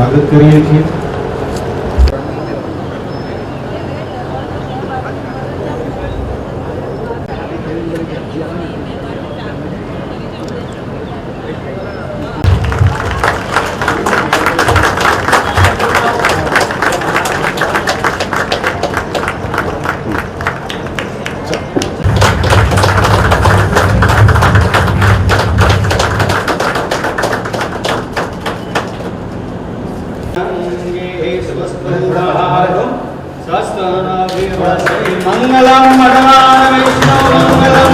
સ્વાગત કરીએ છીએ మంగళం మడవాన విష్ణు మంగళం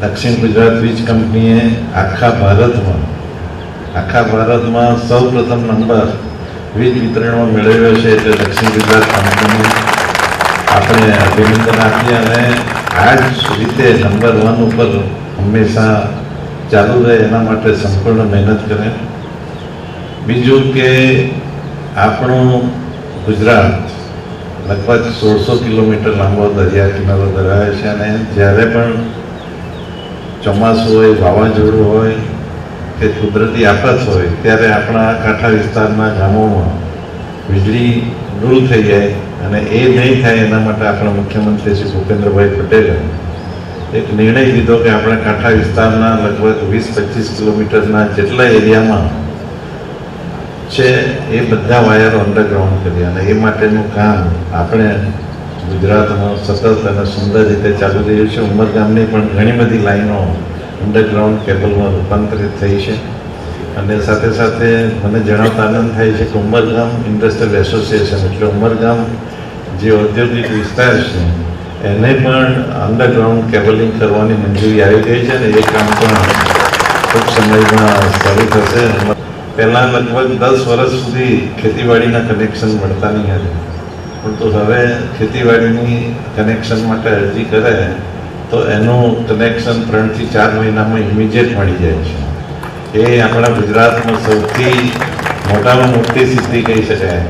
દક્ષિણ ગુજરાત વીજ કંપનીએ આખા ભારતમાં આખા ભારતમાં સૌ પ્રથમ નંબર વીજ વિતરણમાં મેળવ્યો છે એટલે દક્ષિણ ગુજરાત કંપની. આપણે અભિનંદન આપીએ અને આ જ રીતે નંબર વન ઉપર હંમેશા ચાલુ રહે એના માટે સંપૂર્ણ મહેનત કરે. બીજું કે આપણું ગુજરાત લગભગ સોળસો કિલોમીટર લાંબો દરિયા કિનારો ધરાવે છે અને જ્યારે પણ ચોમાસું હોય, વાવાઝોડું હોય કે કુદરતી આફત હોય, ત્યારે આપણા કાંઠા વિસ્તારના ગામોમાં વીજળી દૂર થઈ જાય અને એ નહીં થાય એના માટે આપણા મુખ્યમંત્રી શ્રી ભૂપેન્દ્રભાઈ પટેલે એક નિર્ણય લીધો કે આપણા કાંઠા વિસ્તારના લગભગ વીસ પચીસ કિલોમીટરના જેટલા એરિયામાં છે એ બધા વાયરો અંડરગ્રાઉન્ડ કર્યા અને એ માટેનું કામ આપણે ગુજરાતમાં સતત અને સુંદર રીતે ચાલુ રહ્યું છે. ઉમરગામની પણ ઘણી બધી લાઈનો અંડરગ્રાઉન્ડ કેબલમાં રૂપાંતરિત થઈ છે. અને સાથે સાથે મને જણાવતા આનંદ થાય છે કે ઉમરગામ ઇન્ડસ્ટ્રીયલ એસોસિએશન એટલે ઉમરગામ જે ઔદ્યોગિક વિસ્તાર છે, એને પણ અંડરગ્રાઉન્ડ કેબલિંગ કરવાની મંજૂરી આવી ગઈ છે અને એ કામ પણ ટૂંક સમયમાં શરૂ થશે. પહેલાં લગભગ દસ વર્ષ સુધી ખેતીવાડીના કનેક્શન મળતા નહીં હતા. પરંતુ હવે ખેતીવાડીની કનેક્શન માટે અરજી કરે, તો એનું કનેક્શન ત્રણથી ચાર મહિનામાં ઇમિડિયેટ મળી જાય છે. એ આપણા ગુજરાતમાં સૌથી મોટામાં મોટી સિદ્ધિ કહી શકાય.